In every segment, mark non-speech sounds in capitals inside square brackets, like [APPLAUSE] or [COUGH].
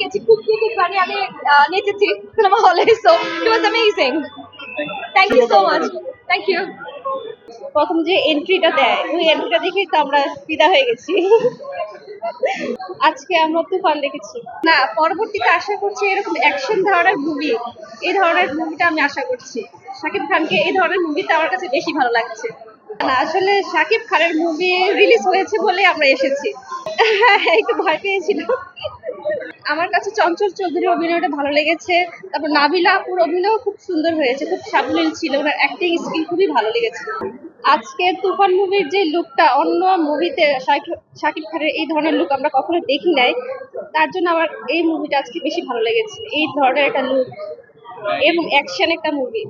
গেছি খুব খুব খুব গানে আমি আহ, নেচেছি সিনেমা হলে so it was amazing thank you so much thank you প্রথম যে এন্ট্রিটা দেয় ওই এন্ট্রিটা দেখেই তো আমরা ফিদা হয়ে গেছি। আজকে আমরা তুফান দেখেছি। না পরবর্তীতে আশা করছি এরকম অ্যাকশন ধরনের মুভি এই ধরনের মুভিটা আমি আশা করছি। শাকিব খানকে এই ধরনের মুভিটা আমার কাছে বেশি ভালো লাগছে। না আসলে শাকিব খানের মুভি রিলিজ হয়েছে বলে আমরা এসেছি। [LAUGHS] একটু ভয় পেয়েছিলাম। আমার কাছে চঞ্চল চৌধুরীর অভিনয়টা ভালো লেগেছে। তারপর নাবিলা আপুর অভিনয় খুব সুন্দর হয়েছে খুব সাবলীল ছিল। ওনার অ্যাক্টিং স্কিল খুবই ভালো লেগেছে। আজকে তুফান মুভির যে লুকটা অন্য মুভিতে শাকিব খানের এই ধরনের লুক আমরা কখনো দেখি নাই। তার জন্য আমার এই মুভিটা আজকে বেশি ভালো লেগেছে। এই ধরনের একটা লুক এবং অ্যাকশন একটা মুভি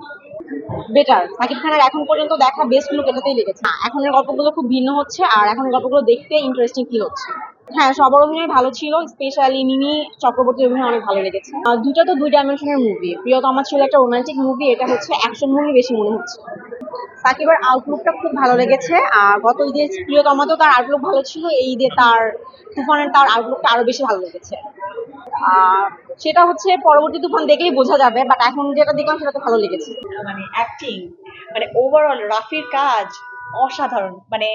বেটার সাকিব খানের এখন পর্যন্ত দেখা বেস্ট লুক এটাতেই লেগেছে। হ্যাঁ, এখনের গল্পগুলো খুব ভিন্ন হচ্ছে আর এখনের গল্পগুলো দেখতে ইন্টারেস্টিং ফিল হচ্ছে। হ্যাঁ সবার অভিনয় ভালো ছিল স্পেশালি মিমি চক্রবর্তীর অভিনয় অনেক ভালো লেগেছে। আর দুটো তো দুই ডাইমেনশনের মুভি প্রিয়তমা ছিল একটা রোমান্টিক মুভি এটা হচ্ছে অ্যাকশন মুভি বেশি মনে হচ্ছে। সাকিবের আউটলুকটা খুব ভালো লেগেছে। আর গত ঈদে প্রিয়তমাতেও তার আউটলুক ভালো ছিল, এই ঈদে তার তুফানের তার আউটলুকটা আরও বেশি ভালো লেগেছে। আর সেটা হচ্ছে পরবর্তী তুফান দেখলেই বোঝা যাবে বাট এখন যেটা দেখলাম সেটা তো ভালো লেগেছে। মানে অ্যাক্টিং মানে ওভারঅল রাফির কাজ অসাধারণ। মানে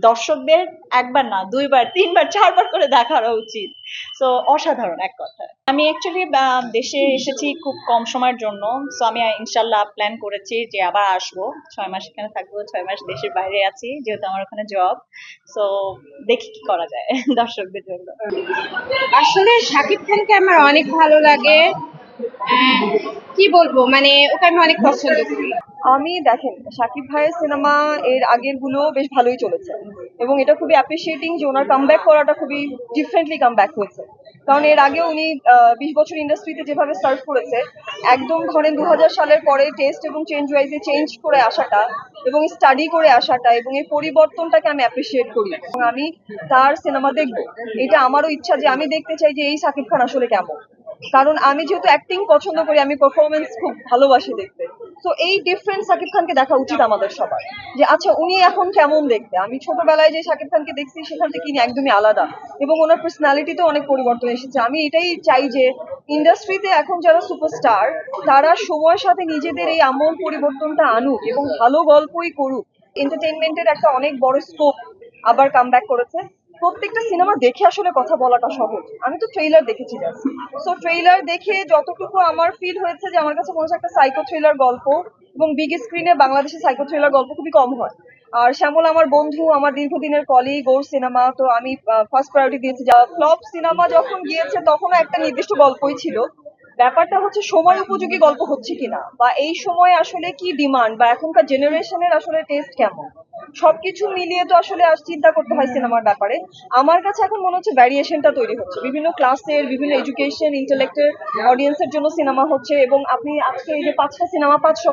দর্শকদের একবার না, দুইবার, তিনবার, চারবার করে দেখানো উচিত। সো অসাধারণ এক কথা আমি অ্যাকচুয়ালি দেশে এসেছি খুব কম সময়ের জন্য। সো আমি ইনশাল্লাহ প্ল্যান করেছি যে আবার আসব। ছয় মাস এখানে থাকব, ছয় মাস দেশের বাইরে আছি, যেহেতু আমার ওখানে জব সো দেখি কি করা যায় [LAUGHS] দর্শকদের জন্য। আসলে শাকিব খানকে আমার অনেক ভালো লাগে। কি বলব? মানে ওকে আমি অনেক পছন্দ করি। আমি দেখেন, শাকিব ভাইয়ের সিনেমা এর আগেরগুলো বেশ ভালোই চলেছে। এবং এটা খুবই অ্যাপ্রিসিয়েটিং যে ওনার কামব্যাক করাটা খুবই ডিফারেন্টলি কামব্যাক হয়েছে। কারণ এর আগে উনি বিশ বছর ইন্ডাস্ট্রিতে যেভাবে সার্ভ করেছে, একদম ধরেন দু সালের পরে টেস্ট এবং চেঞ্জ ওয়াইজে চেঞ্জ করে আসাটা এবং স্টাডি করে আসাটা এবং এই পরিবর্তনটাকে আমি অ্যাপ্রিসিয়েট করি। এবং আমি তার সিনেমা দেখব। এটা আমারও ইচ্ছা যে আমি দেখতে চাই যে এই শাকিব খান আসলে কেমন। কারণ আমি যেহেতু অ্যাক্টিং পছন্দ করি, আমি পারফরমেন্স খুব ভালোবাসি দেখতে। তো এই ডিফারেন্ট সাকিব খানকে দেখা উচিত আমাদের সবার। যে আচ্ছা উনি এখন কেমন দেখতে? আমি ছোটবেলায় যে সাকিব খানকে দেখছি, সেখান থেকে ইনি একদমই আলাদা। এবং ওনার পার্সোনালিটিতেও অনেক পরিবর্তন এসেছে। আমি এটাই চাই যে ইন্ডাস্ট্রিতে এখন যারা সুপারস্টার তারা সময়ের সাথে নিজেদের এই আমল পরিবর্তনটা আনুক এবং ভালো গল্পই করুক। এন্টারটেনমেন্টের একটা অনেক বড় স্কোপ আবার কাম করেছে। প্রত্যেকটা সিনেমা দেখে আসলে কথা বলাটা সহজ। আমি তো ট্রেইলার দেখেছি সো ট্রেইলার দেখে যতটুকু আমার ফিল হয়েছে যে আমার কাছে মনে হচ্ছে একটা সাইকো থ্রিলার গল্প এবং বিগ স্ক্রিনে বাংলাদেশে সাইকো থ্রিলার গল্প খুবই কম হয়। আর শ্যামল আমার বন্ধু, আমার দীর্ঘদিনের কলিগ ওর সিনেমা তো আমি ফার্স্ট প্রায়োরিটি দিয়েছি। যা ফ্লপ সিনেমা যখন গিয়েছে তখনও একটা নির্দিষ্ট গল্পই ছিল। ব্যাপারটা হচ্ছে সময় উপযোগী গল্প হচ্ছে কিনা বা এই সময় আসলে কি ডিমান্ড বা এখনকার জেনারেশনের আসলে টেস্ট কেমন? সবকিছু মিলিয়ে তো আসলে আর চিন্তা করতে হয় সিনেমার ব্যাপারে। আমার কাছে এখন মনে হচ্ছে ভ্যারিয়েশনটা তৈরি হচ্ছে। বিভিন্ন ক্লাসের বিভিন্ন এডুকেশন ইন্টেলেক্টের অডিয়েন্সের জন্য সিনেমা হচ্ছে এবং আপনি আজকে এই যে পাঁচটা সিনেমা পাঁচ